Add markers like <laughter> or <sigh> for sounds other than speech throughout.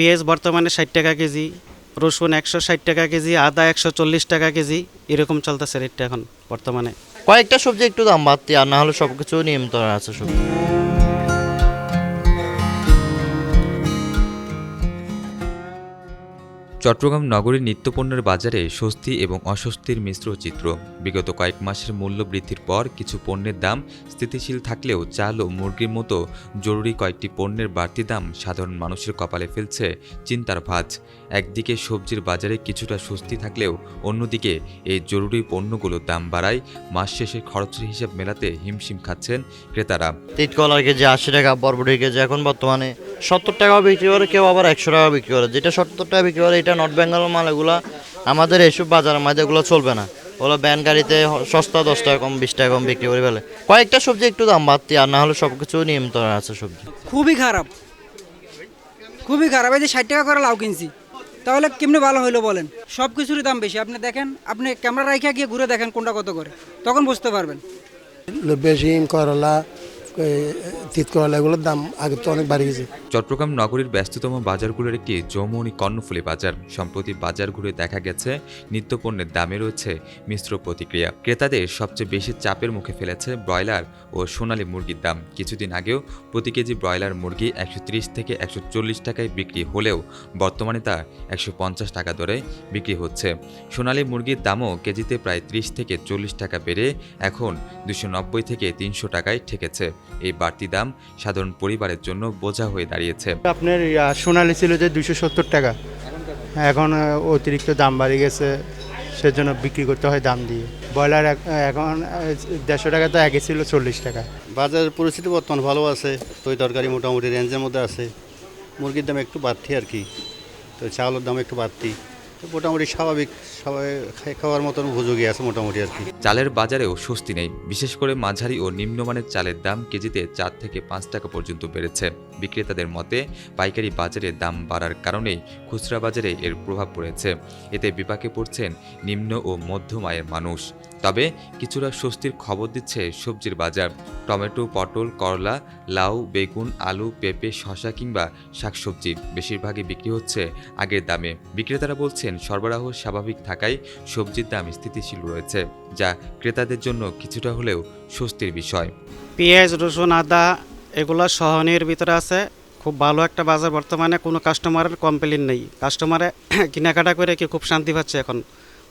পেঁয়াজ বর্তমানে ষাট টাকা কেজি, রসুন একশো ষাট টাকা কেজি, আদা একশো চল্লিশ টাকা কেজি, এরকম চলতেছে রেটটা এখন বর্তমানে। কয়েকটা সবজি একটু দাম বাড়তি, আর না হলে সব কিছু নিয়মিত আছে সবজি। চট্টগ্রাম নগরীর নিত্যপণ্যের বাজারে স্বস্তি এবং অস্বস্তির মিশ্র চিত্র। বিগত কয়েক মাসের মূল্য বৃদ্ধির পর কিছু পণ্যের দাম স্থিতিশীল থাকলেও চাল ও মুরগির মতো জরুরি কয়েকটি পণ্যের বাড়তি দাম সাধারণ মানুষের কপালে ফেলছে চিন্তার ভাঁজ। একদিকে সবজির বাজারে কিছুটা স্বস্তি থাকলেও অন্যদিকে এই জরুরি পণ্যগুলোর দাম বাড়ায় মাস শেষে খরচের হিসেব মেলাতে হিমশিম খাচ্ছেন ক্রেতারা। তিত কলার কেজি আশি টাকা বরবটির কেজি এখন বর্তমানে সত্তর টাকা বিক্রি করে কেউ আবার একশো টাকা বিক্রি করে। যেটা সত্তর টাকা বিক্রি করে এটা নর্থ বেঙ্গল মাল এগুলো আমাদের এইসব বাজারের মধ্যে এগুলো চলবে না। ওগুলো ব্যান গাড়িতে সস্তা দশ টাকা কম বিশ টাকা কম বিক্রি করে ফেলে। কয়েকটা সবজি একটু দাম বাড়তি আর না হলে সব কিছু নিয়ন্ত্রণ আছে সবজি। খুবই খারাপ। খুবই খারাপ। এই যে ষাট টাকা করে লাউ কিনছি তাহলে কেমনি ভালো হইল বলেন? সব কিছুরই দাম বেশি। আপনি দেখেন আপনি ক্যামেরা রাইখা গিয়ে ঘুরে দেখেন কোনটা কত করে। তখন বুঝতে পারবেন। বেশিম করলা তিত এগুলোর দাম আগে তো অনেক বাড়ি গেছে। চট্টগ্রাম নগরীর ব্যস্ততম বাজারগুলোর একটি যৌমনি কর্ণফুলী বাজার। সম্প্রতি বাজার ঘুরে দেখা গেছে, নিত্যপণ্যের দামে রয়েছে মিশ্র প্রতিক্রিয়া। ক্রেতাদের সবচেয়ে বেশি চাপের মুখে ফেলেছে ব্রয়লার ও সোনালী মুরগির দাম। কিছুদিন আগেও প্রতি কেজি ব্রয়লার মুরগি একশো ত্রিশ থেকে একশো চল্লিশ টাকায় বিক্রি হলেও বর্তমানে তা একশো পঞ্চাশ টাকা দরে বিক্রি হচ্ছে। সোনালী মুরগির দামও কেজিতে প্রায় ত্রিশ থেকে চল্লিশ টাকা বেড়ে এখন দুশো থেকে তিনশো টাকায় ঠেকেছে। এই বাড়তি দাম সাধারণ পরিবারের জন্য বোঝা হয়ে দাঁড়িয়েছে। আপনার সোনালি ছিল যে দুশো সত্তর টাকা। এখন অতিরিক্ত দাম বাড়ি গেছে সেজন্য বিক্রি করতে হয় দাম দিয়ে। ব্রয়লার এখন দেড়শো টাকা তো আগে ছিল চল্লিশ টাকা। বাজারের পরিস্থিতি বর্তমান ভালো আছে তৈ তরকারি মোটামুটি রেঞ্জের মধ্যে আছে। মুরগির দাম একটু বাড়তি আর কি। তো চাউলের দাম একটু বাড়তি। মোটামুটি স্বাভাবিক, সবাই খাওয়ার মতন উপযোগী আছে মোটামুটি আর কি। চালের বাজারেও স্বস্তি নেই, বিশেষ করে মাঝারি ও নিম্নমানের চালের দাম কেজিতে চার থেকে পাঁচ টাকা পর্যন্ত বেড়েছে। বিক্রেতাদের মতে, পাইকারি বাজারে দাম বাড়ার কারণেই খুচরা বাজারে এর প্রভাব পড়েছে। এতে বিপাকে পড়ছেন নিম্ন ও মধ্যম আয়ের মানুষ। তবে কিছুটা স্বস্তির খবর দিচ্ছে সবজির বাজার। টমেটো, পটল, করলা, লাউ, বেগুন, আলু, পেঁপে, শসা কিংবা শাকসবজি বেশিরভাগই বিক্রি হচ্ছে আগের দামে। বিক্রেতারা বলছেন সরবরাহ স্বাভাবিক থাকায় সবজির দাম স্থিতিশীল রয়েছে, যা ক্রেতাদের জন্য কিছুটা হলেও স্বস্তির বিষয়। পেঁয়াজ, রসুন, আদা এগুলো সহনীয়ের ভিতরে আছে। খুব ভালো একটা বাজার বর্তমানে, কোনো কাস্টমারের কমপ্লেন নেই। কাস্টমারে <clears throat> কেনাকাটা করে কি খুব শান্তি পাচ্ছে এখন?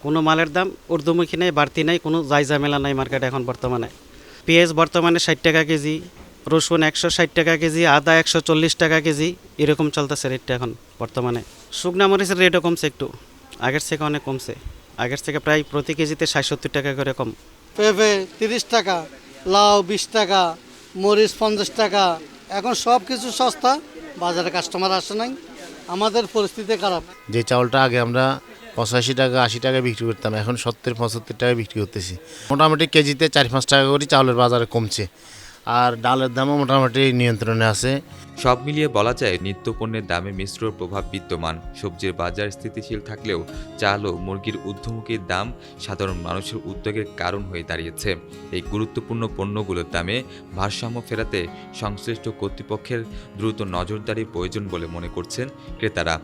কোনো মালের দাম ঊর্ধ্বমুখী নেই বাড়তি নেই কোনো যাই ঝামেলা নাই মার্কেটে এখন বর্তমানে। পেঁয়াজ বর্তমানে ষাট টাকা কেজি রসুন একশো ষাট টাকা কেজি আদা একশো চল্লিশ টাকা কেজি এরকম চলতেছে রেটটা এখন বর্তমানে। শুকনা মরিচের রেটও কমছে একটু আগের থেকে অনেক কমছে আগের থেকে প্রায় প্রতি কেজিতে ষাট সত্তর টাকা করে কম। পেঁপে তিরিশ টাকা লাউ বিশ টাকা মরিচ পঞ্চাশ টাকা এখন সব কিছু সস্তা বাজারে কাস্টমার আসে নাই আমাদের পরিস্থিতি খারাপ। যে চাউলটা আগে আমরা পঁচাশি টাকা, আশি টাকা বিক্রি করতাম। এখন সত্তর, পঁচাত্তর টাকা বিক্রি করতেছি। মোটামুটি কেজিতে চার পাঁচ টাকা করে চাউলের বাজারে কমছে। আর ডালের দামও মোটামুটি নিয়ন্ত্রণে আছে। সব মিলিয়ে বলা যায়, নিত্যপণ্যের দামে মিশ্র প্রভাব বিদ্যমান। সবজির বাজার স্থিতিশীল থাকলেও চাল ও মুরগির ঊর্ধ্বমুখীর দাম সাধারণ মানুষের উদ্যোগের কারণ হয়ে দাঁড়িয়েছে। এই গুরুত্বপূর্ণ পণ্যগুলোর দামে ভারসাম্য ফেরাতে সংশ্লিষ্ট কর্তৃপক্ষের দ্রুত নজরদারি প্রয়োজন বলে মনে করছেন ক্রেতারা।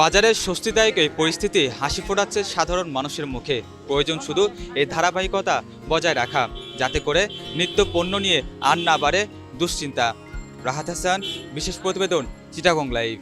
বাজারের স্বস্তিদায়ক এই পরিস্থিতি হাসি ফোটাচ্ছে সাধারণ মানুষের মুখে। প্রয়োজন শুধু এই ধারাবাহিকতা বজায় রাখা, যাতে করে নিত্য পণ্য নিয়ে আর না বাড়ে দুশ্চিন্তা। রাহাত হাসান, বিশেষ প্রতিবেদন, চিটাগং লাইভ।